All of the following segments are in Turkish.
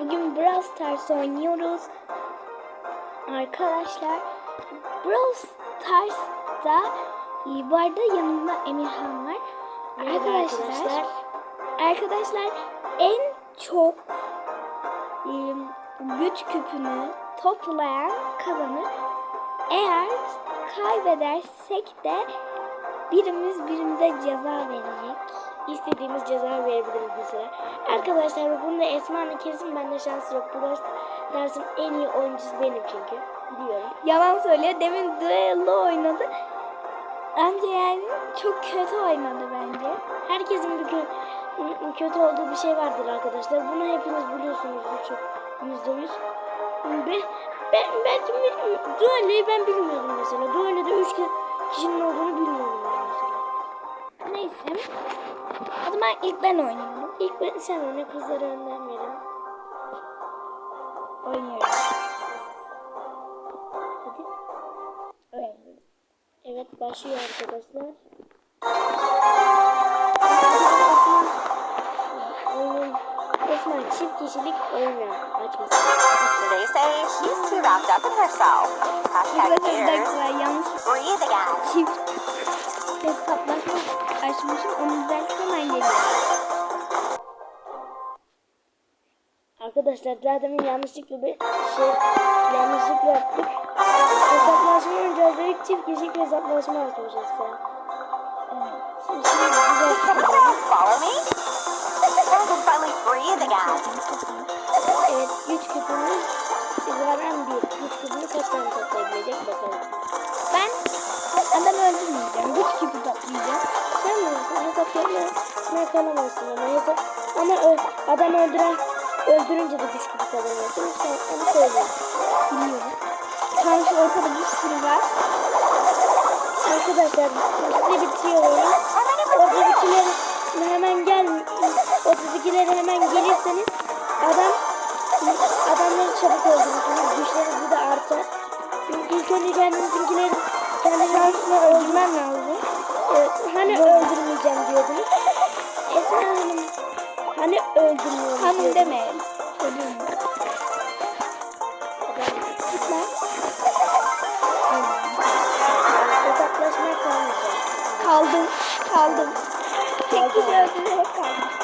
Bugün Brawl Stars oynuyoruz. Arkadaşlar Brawl Stars'ta e, bu arada yanımda Emirhan var. Merhaba arkadaşlar, arkadaşlar. arkadaşlar en çok e, güç küpünü toplayan kazanır. Eğer kaybedersek de birimiz birimize ceza verecek. İstediğimiz ceza verebiliriz bize. Arkadaşlar bunda Esma'nın kesin bende şansı yok. Bu dersin en iyi oyuncusu benim çünkü. Biliyorum. Yalan söylüyor. Demin duello oynadı. Bence yani çok kötü oynadı bence. Herkesin bir kö- kötü olduğu bir şey vardır arkadaşlar. Bunu hepiniz biliyorsunuz çok yüzde yüz. Ben, ben, ben Duello'yu ben bilmiyordum mesela. Duello'da üç ki- kişinin olduğunu bilmiyordum mesela. Neyse. O zaman ilk ben oynuyorum. İlk ben sen oyna kızlara önden verin. Oynuyorum. Hadi. Oynuyorum. Evet başlıyor arkadaşlar. Oyunun Esma çift kişilik oyun açması. They say she's too wrapped up in herself. Hashtag Breathe again. çift hesaplaşma açmışım. Onu düzeltip hemen geliyorum. Arkadaşlar demin yanlışlıkla bir şey yanlışlıkla yaptık. Hesaplaşma oynayacağız dedik çift kişilik hesaplaşma şu an. Şimdi, güzel again. Evet güç küpümüz zaten bir. Yapmaya kalamazsın ama hesap ama ö, adam öldüren öldürünce de güç küpü kazanıyorsun. Sen onu söyleyeyim. Biliyorum. Şu ortada bir sürü var. Arkadaşlar size bitiyor oyun. Ortadakileri hemen gel ortadakileri hemen gelirseniz adam adamları çabuk öldürürsünüz. Güçleriniz bir de artar. İlk önce kendinizinkileri kendinizinkini öldürmen lazım. Evet, hani öldürmeyeceğim diyordunuz. Hani öldürmüyorum Hanım demeyelim. Çocuğum. Gitme. Hesaplaşmaya kalmayacağım. Kaldım. Kaldım. Tek kişi öldürerek kaldım.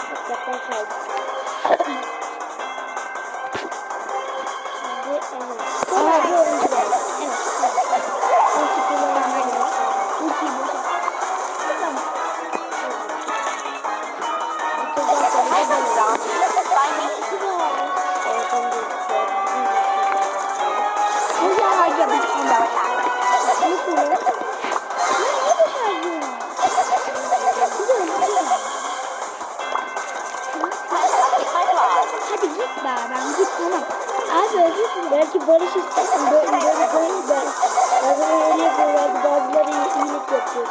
Hadi git be ben git tamam. Abi özür dilerim. Belki barış istersin. Böyle böyle böyle ben. Bazen öyle yapıyorlardı. Bazıları iyi- iyilik yapıyordu.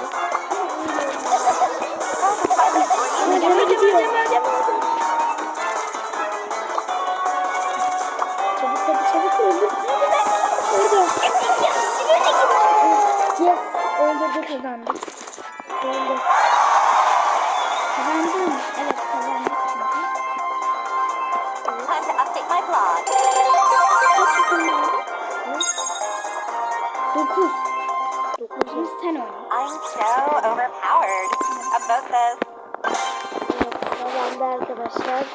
Böyle again. gidiyor. Kazandı arkadaşlar.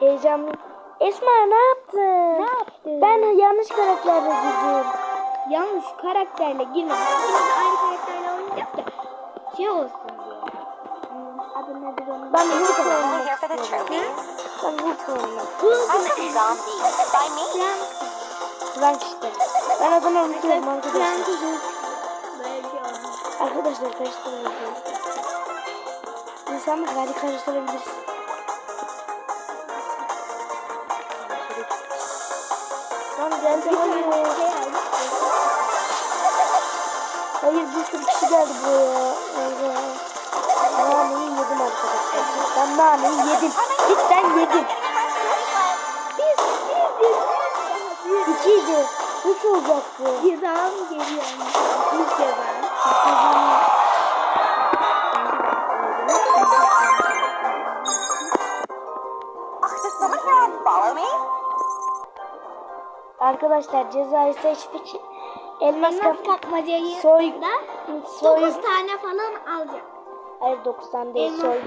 Heyecanlı. Esma ne yaptın? Ne yaptın? Ben yanlış karakterle girdim. yanlış karakterle de aynı karakterle oynayacağız da şey olsun diye. Hmm, Adı nedir onun? Ben Hulk the istiyorum. Ben Hulk. By me. Frank. İşte. Ben adamı unutuyorum arkadaşlar. Şey. Arkadaşlar karıştırmayın. İnsanlık hadi karıştırabilirsin. Tamam geldi hayır. Hayır bir sürü kişi geldi buraya. Naneyi yedim arkadaşlar. Ben naneyi yedim. Cidden yedim. Biz, biz, İkiydi. Üç olacak bu. Cezam geliyor. İlk ceza. Oh, does follow me? Arkadaşlar cezayı seçtik. Elmas, Elmas kap kapmacayı soy da soy 9 tane falan alacağım. Hayır 90 değil Elmas- soy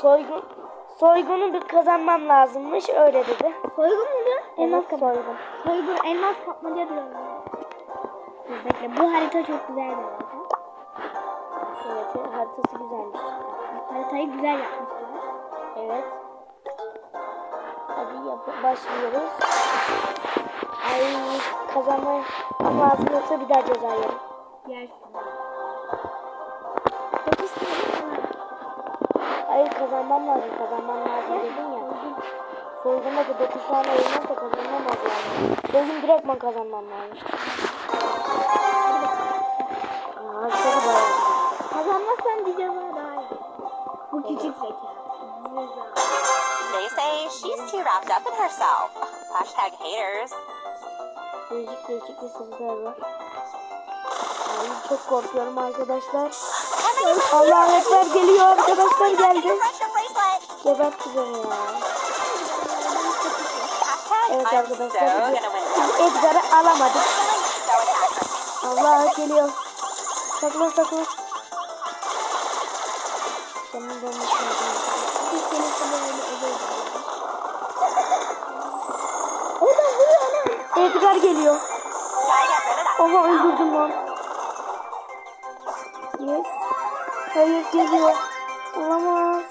soygun soygunu bir kazanmam lazımmış öyle dedi. Soygun mu? Elmas Evet, soygun. Soygun elmas kapmaca diyorum. Dur bekle bu harita çok güzel bir harita. Evet haritası güzelmiş. Haritayı güzel yapmışlar. Evet. Başlıyoruz. Ay kazanma ama lazım yoksa bir daha ceza yerim. Yersin. 9 tane falan. Hayır kazanmam lazım kazanmam lazım dedin ya. Soygunda da 9 tane olmaz da kazanmam lazım. Soygun direktman kazanmam lazım. Çok bayağı. Kazanmazsan bir ceza daha iyi. Bu küçük zeka. Ceza. They say she's too wrapped up in herself. Hashtag haters. Değişik değişik mesajlar var. Ay çok korkuyorum arkadaşlar. Allah ekber geliyor arkadaşlar geldi. Beni ya. Evet arkadaşlar biz Edgar'ı alamadık. Allah geliyor. Sakla sakla. Edgar geliyor. Oha öldürdüm lan. Yes. Hayır geliyor. Olamaz.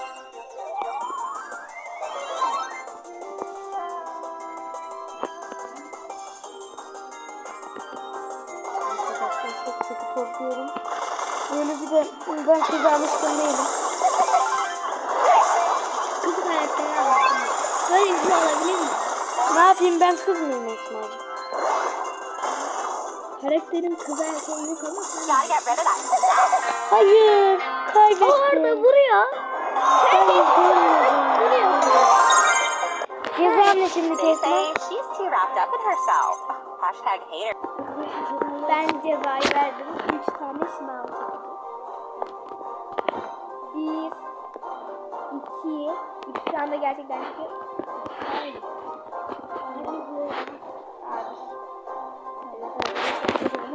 Korkuyorum. Böyle bir de ben kızarmıştım değilim. Kız karakteri anlattım. Böyle bir şey olabilir mi? Ne yapayım ben kız mıyım Esma'cığım? Karakterin kız erkeğini that. Hayır. Kaybettim. O orada vuruyor. De vuruyor. Ne şimdi They Esma? say she's too wrapped up in herself. Hashtag hater. Ben cezayı verdim. 3 tane şınav çıktı. 1 2 İki şu anda gerçekten çıkıyor.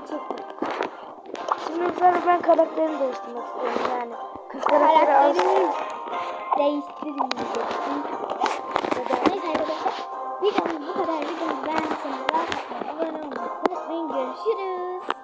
Çektim. Şimdi sefer ben karakterimi değiştirmek istiyorum yani. Kız karakteri. Karakterimi değiştirmeyecektim. Neyse arkadaşlar. Videomuz bu kadar. Videomuzu beğendiyseniz like atmayı, abone olmayı unutmayın. Görüşürüz.